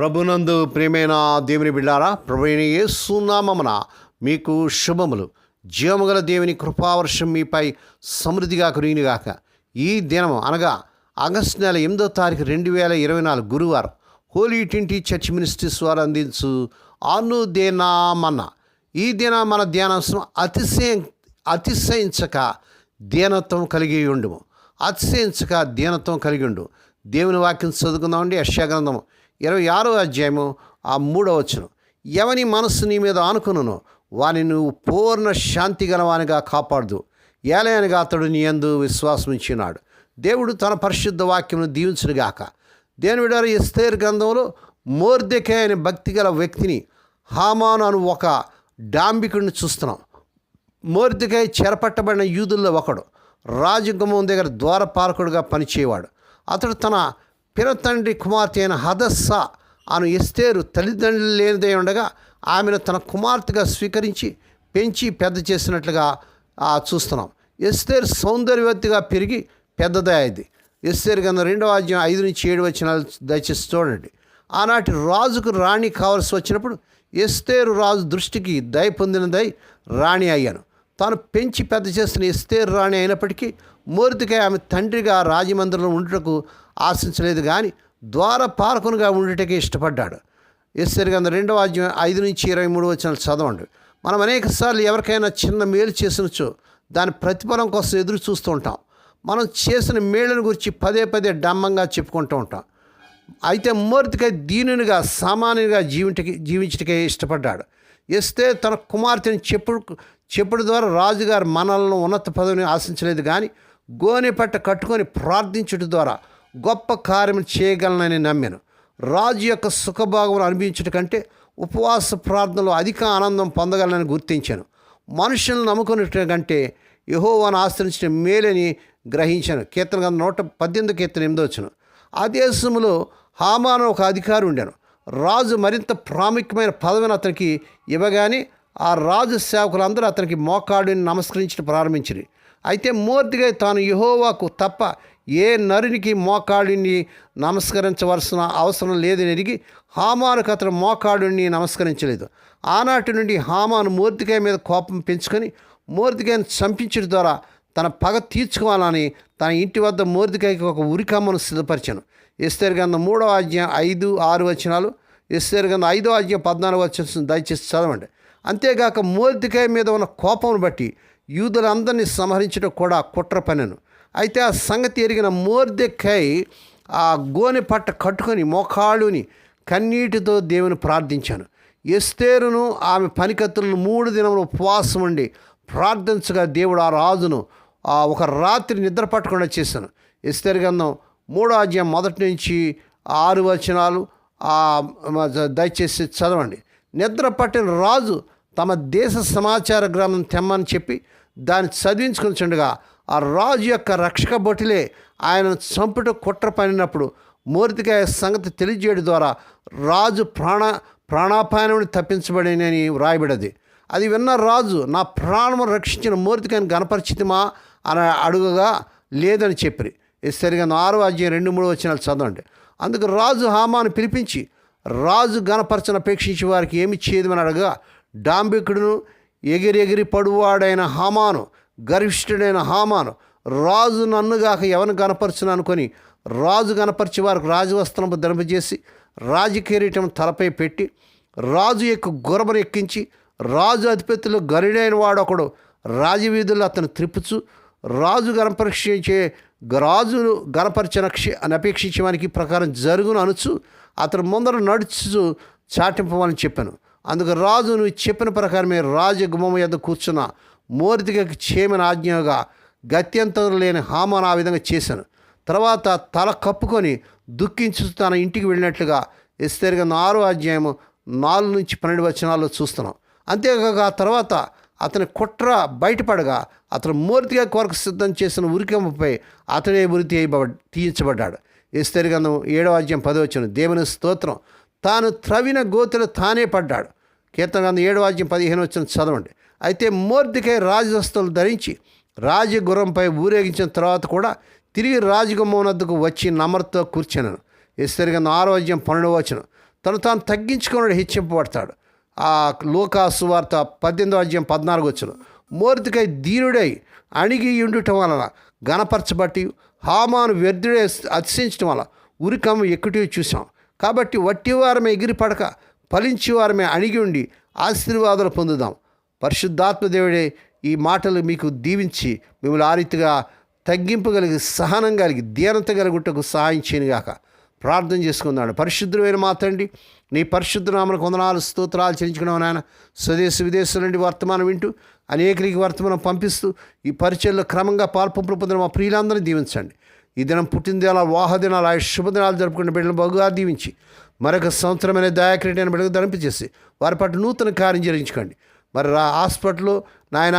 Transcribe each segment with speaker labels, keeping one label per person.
Speaker 1: ప్రభునందు ప్రేమైన దేవుని బిడ్డారా ప్రభుని యేసునామమున మీకు శుభములు. జీవముగల దేవుని కృపావర్షం మీపై సమృద్ధిగా కురిగినగాక ఈ దినం అనగా ఆగస్టు నెల ఎనిమిదో తారీఖు రెండు వేల ఇరవై నాలుగు గురువారం హోలీ ట్వంటీ చర్చ్ మినిస్ట్రీస్ వారు అందించు అనుదేనామన్న ఈ దిన మన ధ్యానాంశం అతిశయం అతిశయించక దీనత్వం కలిగి ఉండుము. అతిశయించక దీనత్వం కలిగి ఉండు. దేవుని వాక్యం చదువుకుందామండి యశాగ్రంథం ఇరవై ఆరో అధ్యాయము ఆ మూడవ వచ్చును ఎవని మనస్సు నీ మీద ఆనుకును వాని నువ్వు పూర్ణ శాంతి గలవానిగా కాపాడదు. ఏలయనగా అతడు నీ అందు విశ్వాసం ఇచ్చినాడు దేవుడు తన పరిశుద్ధ వాక్యమును దీవించునుగాక. దేని విడారు ఎస్తేర్ గ్రంథంలో మోర్దెకే అనే భక్తి గల వ్యక్తిని హామాను అను ఒక డాంబికుడిని చూస్తున్నాం. మోర్దికై చెరపట్టబడిన యూదుల్లో ఒకడు. రాజగుమ్మం దగ్గర ద్వారపాలకుడుగా పనిచేయవాడు. అతడు తన పినతండ్రి కుమార్తె అయిన హదస్స అను ఎస్తేరు తల్లిదండ్రులు లేనిదై ఉండగా ఆమెను తన కుమార్తెగా స్వీకరించి పెంచి పెద్ద చేసినట్లుగా చూస్తున్నాం. ఎస్తేరు సౌందర్యవతిగా పెరిగి పెద్దదయ్యేది ఎస్తేరు కన్నా రెండవ అధ్యాయం ఐదు నుంచి ఏడు వచ్చిన దయచేసి చూడండి. ఆనాటి రాజుకు రాణి కావలసి వచ్చినప్పుడు ఎస్తేరు రాజు దృష్టికి దయ పొందినదై రాణి అయ్యాను. తాను పెంచి పెద్ద చేసిన ఎస్తేరు రాణి అయినప్పటికీ మూర్తికై ఆమె తండ్రిగా రాజమందిరంలో ఉండుటకు ఆశించలేదు కానీ ద్వార పాలకునిగా ఉండుటకే ఇష్టపడ్డాడు. ఎస్తేరు గంధ రెండవ అధ్యాయం ఐదు నుంచి ఇరవై మూడు వచ్చిన చదవండి. మనం అనేకసార్లు ఎవరికైనా చిన్న మేలు చేసినచ్చు దాని ప్రతిఫలం కోసం ఎదురు చూస్తూ ఉంటాం. మనం చేసిన మేళ్ళను గురించి పదే పదే డమ్మంగా చెప్పుకుంటూ ఉంటాం. అయితే మూర్తికై దీనునిగా సామాన్యునిగా జీవించకి జీవించటకే ఇష్టపడ్డాడు. ఇస్తే తన కుమార్తెని చెప్పుడు చెప్పుడు ద్వారా రాజుగారి మనలను ఉన్నత పదవిని ఆశించలేదు కానీ గోనె పట్ట కట్టుకొని ప్రార్థించుట ద్వారా గొప్ప కార్యం చేయగలనని నమ్మాను. రాజు యొక్క సుఖభాగం అనిపించుట కంటే ఉపవాస ప్రార్థనలో అధిక ఆనందం పొందగలనని గుర్తించాను. మనుషులను నమ్ముకున్నట్టు కంటే యహోవాను ఆశ్రయించడం మేలని గ్రహించాను. కీర్తన గంధ నూట పద్దెనిమిది కీర్తన ఎనిమిది వచ్చును. ఆ దేశంలో హామాను ఒక అధికారి ఉండాను. రాజు మరింత ప్రాముఖ్యమైన పదవిని అతనికి ఇవ్వగానే ఆ రాజు సేవకులందరూ అతనికి మోకాడిని నమస్కరించడం ప్రారంభించింది అయితే మూర్తిగా తాను యహోవాకు తప్ప ఏ నరునికి మోకాడిని నమస్కరించవలసిన అవసరం లేదని ఎరిగి హామానుకు అతను మోకాడుని నమస్కరించలేదు. ఆనాటి నుండి హామాను మూర్తికాయ మీద కోపం పెంచుకొని మూర్తికాయను చంపించడం ద్వారా తన పగ తీర్చుకోవాలని తన ఇంటి వద్ద మూర్తికాయకి ఒక ఉరికమ్మను సిద్ధపరిచాను. ఇస్తేరు గంధం మూడో అధ్యాయం ఐదు ఆరు వచనాలు ఇస్తేరు గంధం ఐదో అధ్యాయం పద్నాలుగు వచ్చిన దయచేసి చదవండి. అంతేగాక మోర్దికాయ మీద ఉన్న కోపమును బట్టి యూదులందరినీ సంహరించడం కూడా కుట్ర పనెను. అయితే ఆ సంగతి ఎరిగిన మోర్దెక్కై ఆ గోని పట్ట కట్టుకొని మోకాళ్ళుని కన్నీటితో దేవుని ప్రార్థించాను. ఎస్తేరును ఆమె పనికత్తులను మూడు దినములు ఉపవాసం ఉండి ప్రార్థించగా దేవుడు ఆ రాజును ఆ ఒక రాత్రి నిద్ర పట్టకుండా చేశాను. ఎస్తేరు గంధం మూడో అధ్యాయం మొదటి నుంచి ఆరు వచనాలు దయచేసి చదవండి. నిద్ర పట్టిన రాజు తమ దేశ సమాచార గ్రంథం తెమ్మని చెప్పి దాన్ని చదివించుకుంటుండగా ఆ రాజు యొక్క రక్షక బొటిలే ఆయనను చంపుట కుట్ర పనినప్పుడు మూర్తికాయ సంగతి తెలియజేయడం ద్వారా రాజు ప్రాణ ప్రాణాపాయం తప్పించబడినని వ్రాయబడది అది విన్న రాజు నా ప్రాణము రక్షించిన మూర్తికాయని గణపరిచితమా అని అడుగగా లేదని చెప్పి సరిగా ఆరో అధ్యాయం రెండు మూడు వచ్చినాలు చదవండి. అందుకు రాజు హామాను పిలిపించి రాజు గణపరచన అపేక్షించి వారికి ఏమి చేయదమని అడగా డాంబికుడును ఎగిరెగిరి పడువాడైన హామాను గర్విష్ఠుడైన హామాను రాజు నన్నుగాక ఎవరిని గనపరచును అనుకొని రాజు గనపరిచే వారికి రాజవస్త్రము ధరింపజేసి రాజకీరీటం తలపై పెట్టి రాజు యొక్క గురబను ఎక్కించి రాజు అధిపతిలో గరుడైన వాడు ఒకడు రాజవీధుల్లో అతను త్రిప్పుచు రాజు గణపరీక్షించే రాజును గణపరిచిన అని అపేక్షించే వానికి ప్రకారం జరుగును అనుచు అతను ముందర నడుచు చాటింపమని చెప్పాను. అందుకు రాజు నువ్వు చెప్పిన ప్రకారమే రాజగుమం యొద్ద కూర్చున్న మోరితికి చేయమని ఆజ్ఞగా గత్యంతరం లేని హామాను ఆ విధంగా చేశాను. తర్వాత తల కప్పుకొని దుఃఖించు తన ఇంటికి వెళ్ళినట్లుగా ఎస్తేరుగా ఆరో అధ్యాయము నాలుగు నుంచి పన్నెండు వచనాల్లో చూస్తున్నాం. అంతేకాక ఆ తర్వాత అతని కుట్ర బయటపడగా అతను మూర్తిగా కొరకు సిద్ధం చేసిన ఉరికంపై అతడే ఉరి తీయబ తీయించబడ్డాడు. ఎస్తేరు గంధం ఏడవ అధ్యాయం పదవచ్చును దేవుని స్తోత్రం. తాను త్రవిన గోతులు తానే పడ్డాడు. కీర్తన గంధం ఏడవ అధ్యాయం పదిహేను వచ్చిన చదవండి. అయితే మూర్తికై రాజదస్తులు ధరించి రాజగుర్రంపై ఊరేగించిన తర్వాత కూడా తిరిగి రాజగుమ్మం వద్దకు వచ్చి నమర్తో కూర్చున్నాను. ఎస్తరి గంధం ఆరో అధ్యాయం పన్నెండవ వచనం. తను తాను తగ్గించుకున్నాడు హెచ్చింపబడతాడు. ఆ లోకాసు వార్త పద్దెనిమిదో అధ్యాయం పద్నాలుగు వచ్చిన మోర్తికై దీనుడై అణిగి ఉండుట వలన గణపరచబట్టి హామాను వ్యర్థుడే అతిశించడం వల్ల ఉరికమ్మ ఎక్కుటి చూసాం కాబట్టి వట్టివారమే ఎగిరిపడక ఫలించేవారమే అణిగి ఉండి ఆశీర్వాదాలు పొందుదాం. పరిశుద్ధాత్మదేవుడే ఈ మాటలు మీకు దీవించి మిమ్మల్ని ఆ రీతిగా తగ్గింపు కలిగి సహనం కలిగి దీనత కలుగుటకు సహాయం చేయనుగాక. ప్రార్థన చేసుకున్నాడు. పరిశుద్ధమైన మా తండ్రి నీ పరిశుద్ధ నామను కొందనాలు స్తోత్రాలు చెల్లించుకున్నావు నాయన. స్వదేశ విదేశాల నుండి వర్తమానం వింటూ అనేకరికి వర్తమానం పంపిస్తూ ఈ పరిచయంలో క్రమంగా పాల్పంపులు పొందిన మా ప్రియులందరినీ దీవించండి. ఈ దినం పుట్టినదినాల వాహ దినాలు ఆ శుభదినాలు జరుపుకునే బిడ్డలు బహుగా దీవించి మరొక సంవత్సరమైన దయాక్రీడైన బిడ్డకు ధరింపజేసి వారి పట్ల నూతన కార్యం జరిగించుకోండి. మరి రా హాస్పిటల్లో నాయన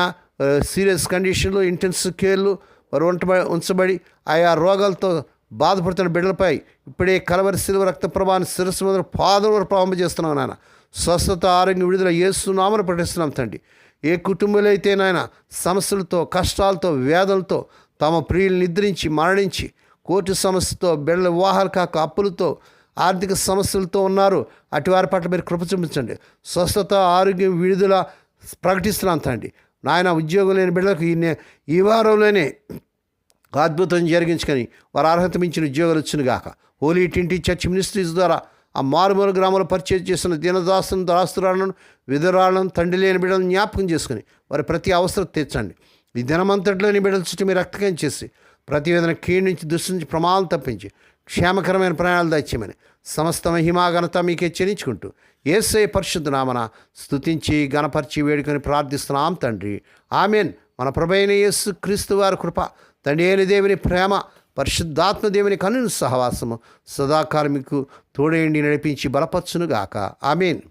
Speaker 1: సీరియస్ కండిషన్లు ఇంటెన్సివ్ కేర్లు మరి ఉంటబడి ఉంచబడి ఆయా రోగాలతో బాధపడుతున్న బిడ్డలపై ఇప్పుడే కలవరి శిలువ రక్త ప్రభావాన్ని శిరస్సు మీద పాదం వరకు ప్రారంభం చేస్తున్నాం నాయన. స్వస్థత ఆరోగ్యం విడుదల ఏస్తున్నామని ప్రకటిస్తున్నాం తండ్రి. ఏ కుటుంబాలైతే అయితే నాయన సమస్యలతో కష్టాలతో వేదలతో తమ ప్రియులు నిద్రించి మరణించి కోర్టు సమస్యతో బిడ్డల వివాహాలు కాక అప్పులతో ఆర్థిక సమస్యలతో ఉన్నారు అటు వారి పట్ల మీరు కృప చూపించండి. స్వస్థత ఆరోగ్యం విడుదల ప్రకటిస్తున్నాం తండ్రి. నాయన ఉద్యోగం లేని బిడ్డలకు ఈ ఈ వారంలోనే అద్భుతం జరిగించుకొని వారు అర్హత మించిన ఉద్యోగాలు వచ్చునుగాక హోలీ టింటి చర్చ్ మినిస్ట్రీస్ ద్వారా ఆ మారుమూల గ్రామంలో పరిచయం చేసిన దీనదాసులను దాస్తురాలను విధురాలను తండ్రి లేని బిడ్డలను జ్ఞాపకం చేసుకుని వారి ప్రతి అవసరం తీర్చండి. ఈ దినమంతట్లోని బిడ్డల చుట్టూ మీరు రక్తకం చేసి ప్రతి విధంగా కీడు నుంచి దృష్టి నుంచి ప్రమాదం తప్పించి క్షేమకరమైన ప్రయాణాలు దయచేయమని సమస్త మహిమాఘనత మీకే చెల్లించుకుంటూ ఏసై పరిశుద్ధ నామన స్థుతించి గణపరిచి వేడుకొని ప్రార్థిస్తున్నాం తండ్రి. ఆమెన్. మన ప్రభైన యేసు క్రీస్తు వారి కృప తండ్రి దేవుని ప్రేమ పరిశుద్ధాత్మ దేవుని కనుని సహవాసము సదాకాలం మీకు తోడేండి నడిపించి బలపరచునుగాక. ఆమెన్.